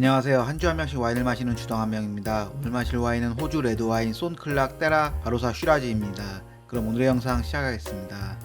안녕하세요. 한 주 한 명씩 와인을 마시는 주당 한 명입니다. 오늘 마실 와인은 호주 레드 와인 손클락 때라 바로사 슈라지입니다. 그럼 오늘의 영상 시작하겠습니다.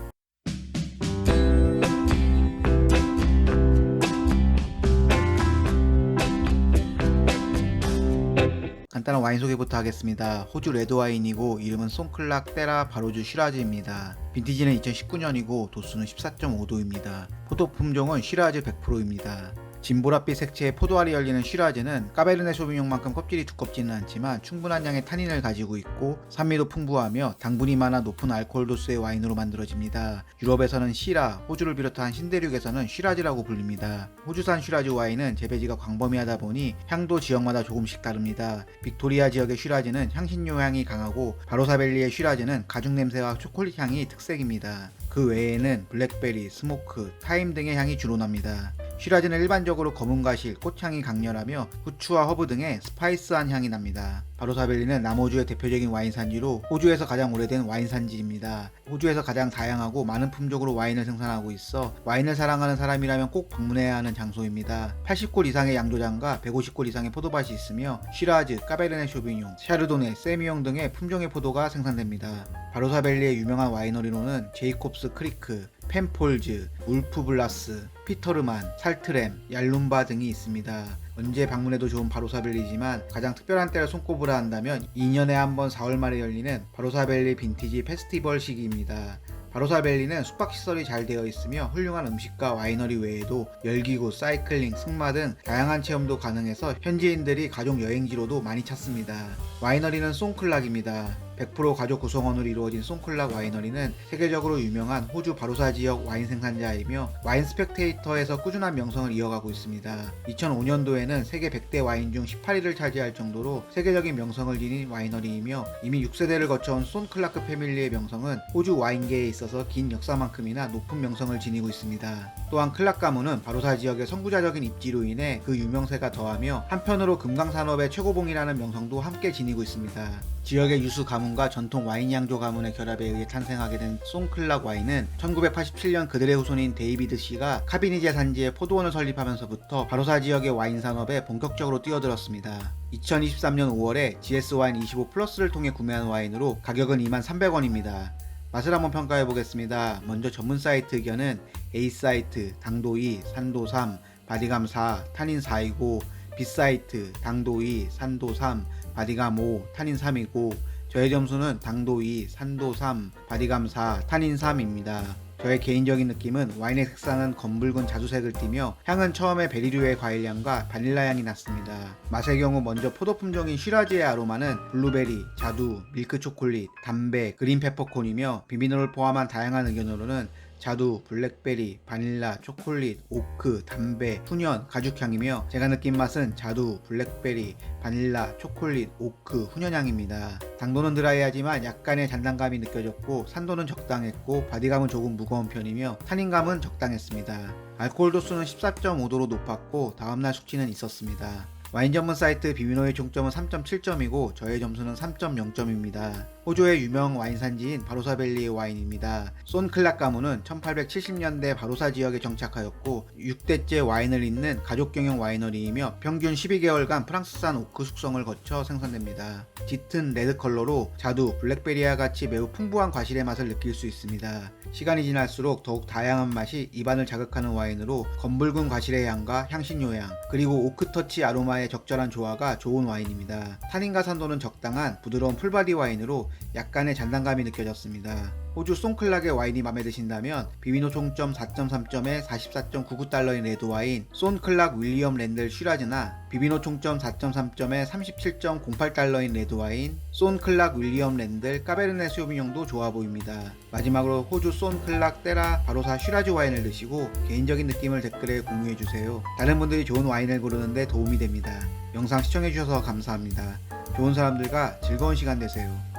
간단한 와인 소개부터 하겠습니다. 호주 레드 와인이고 이름은 송클락 때라 바로주 슈라즈입니다. 빈티지는 2019년이고 도수는 14.5도입니다. 포도 품종은 슈라즈 100%입니다. 진보랏빛 색채의 포도알이 열리는 슈라즈는 까베르네 소비뇽만큼 껍질이 두껍지는 않지만 충분한 양의 타닌을 가지고 있고 산미도 풍부하며 당분이 많아 높은 알코올 도수의 와인으로 만들어집니다. 유럽에서는 시라, 호주를 비롯한 신대륙에서는 슈라즈라고 불립니다. 호주산 슈라즈 와인은 재배지가 광범위하다 보니 향도 지역마다 조금씩 다릅니다. 빅토리아 지역의 슈라즈는 향신료 향이 강하고 바로사벨리의 슈라즈는 가죽 냄새와 초콜릿 향이 특색입니다. 그 외에는 블랙베리, 스모크, 타임 등의 향이 주로 납니다. 슈라즈는 일반적으로 검은 가실, 꽃향이 강렬하며 후추와 허브 등의 스파이스한 향이 납니다. 바로사벨리는 남호주의 대표적인 와인 산지로 호주에서 가장 오래된 와인 산지입니다. 호주에서 가장 다양하고 많은 품종으로 와인을 생산하고 있어 와인을 사랑하는 사람이라면 꼭 방문해야 하는 장소입니다. 80골 이상의 양조장과 150골 이상의 포도밭이 있으며 시라즈, 까베르네 쇼비뇽, 샤르도네, 세미용 등의 품종의 포도가 생산됩니다. 바로사벨리의 유명한 와이너리로는 제이콥스 크리크, 펜폴즈, 울프블라스, 피터르만, 살트렘, 얄룸바 등이 있습니다. 언제 방문해도 좋은 바로사벨리지만 가장 특별한 때를 손꼽으라 한다면 2년에 한 번 4월 말에 열리는 바로사벨리 빈티지 페스티벌 시기입니다. 바로사벨리는 숙박시설이 잘 되어 있으며 훌륭한 음식과 와이너리 외에도 열기구, 사이클링, 승마 등 다양한 체험도 가능해서 현지인들이 가족 여행지로도 많이 찾습니다. 와이너리는 송클락입니다. 100% 가족 구성원으로 이루어진 송클락 와이너리는 세계적으로 유명한 호주 바로사 지역 와인 생산자이며 와인 스펙테이터에서 꾸준한 명성을 이어가고 있습니다. 2005년도에는 세계 100대 와인 중 18위를 차지할 정도로 세계적인 명성을 지닌 와이너리이며 이미 6세대를 거쳐온 손클라크 패밀리의 명성은 호주 와인계에 있어서 긴 역사만큼이나 높은 명성을 지니고 있습니다. 또한 클락 가문은 바로사 지역의 선구자적인 입지로 인해 그 유명세가 더하며 한편으로 금강산업의 최고봉이라는 명성도 함께 지니고 있습니다. 지역의 유수 가문과 전통 와인 양조 가문의 결합에 의해 탄생하게 된 송클락 와인은 1987년 그들의 후손인 데이비드 씨가 카비니제 산지에 포도원을 설립하면서부터 바로사 지역의 와인 산업에 본격적으로 뛰어들었습니다. 2023년 5월에 GS 와인 25 플러스를 통해 구매한 와인으로 가격은 2,300원입니다. 맛을 한번 평가해 보겠습니다. 먼저 전문 사이트 의견은 A 사이트, 당도 2, 산도 3, 바디감 4, 타닌 4이고 B 사이트, 당도 2, 산도 3, 바디감 5, 타닌 3이고 저의 점수는 당도 2, 산도 3, 바디감 4, 타닌 3입니다. 저의 개인적인 느낌은 와인의 색상은 검붉은 자주색을 띠며 향은 처음에 베리류의 과일향과 바닐라 향이 났습니다. 맛의 경우 먼저 포도 품종인 슈라지의 아로마는 블루베리, 자두, 밀크 초콜릿, 담배, 그린 페퍼콘이며 비비노를 포함한 다양한 의견으로는 자두, 블랙베리, 바닐라, 초콜릿, 오크, 담배, 훈연, 가죽향이며 제가 느낀 맛은 자두, 블랙베리, 바닐라, 초콜릿, 오크, 훈연향입니다. 당도는 드라이하지만 약간의 잔단감이 느껴졌고 산도는 적당했고 바디감은 조금 무거운 편이며 탄닌감은 적당했습니다. 알코올 도수는 14.5도로 높았고 다음날 숙취는 있었습니다. 와인 전문 사이트 비미노의 총점은 3.7점이고 저의 점수는 3.0점입니다. 호주의 유명 와인 산지인 바로사벨리의 와인입니다. 손클락 가문은 1870년대 바로사 지역에 정착하였고 6대째 와인을 잇는 가족 경영 와이너리이며 평균 12개월간 프랑스산 오크 숙성을 거쳐 생산됩니다. 짙은 레드 컬러로 자두, 블랙베리와 같이 매우 풍부한 과실의 맛을 느낄 수 있습니다. 시간이 지날수록 더욱 다양한 맛이 입안을 자극하는 와인으로 검붉은 과실의 향과 향신료 향, 그리고 오크 터치 아로마의 적절한 조화가 좋은 와인입니다. 탄닌과 산도는 적당한 부드러운 풀바디 와인으로 약간의 잔단감이 느껴졌습니다. 호주 송클락의 와인이 마음에 드신다면 비비노 총점 4.3점에 44.99달러인 레드 와인 손클락 윌리엄 랜델 슈라즈나 비비노 총점 4.3점에 37.08달러인 레드 와인 손클락 윌리엄 랜델 까베르네 수요비뇽도 좋아 보입니다. 마지막으로 호주 손클락 때라 바로사 슈라즈 와인을 드시고 개인적인 느낌을 댓글에 공유해 주세요. 다른 분들이 좋은 와인을 고르는데 도움이 됩니다. 영상 시청해 주셔서 감사합니다. 좋은 사람들과 즐거운 시간 되세요.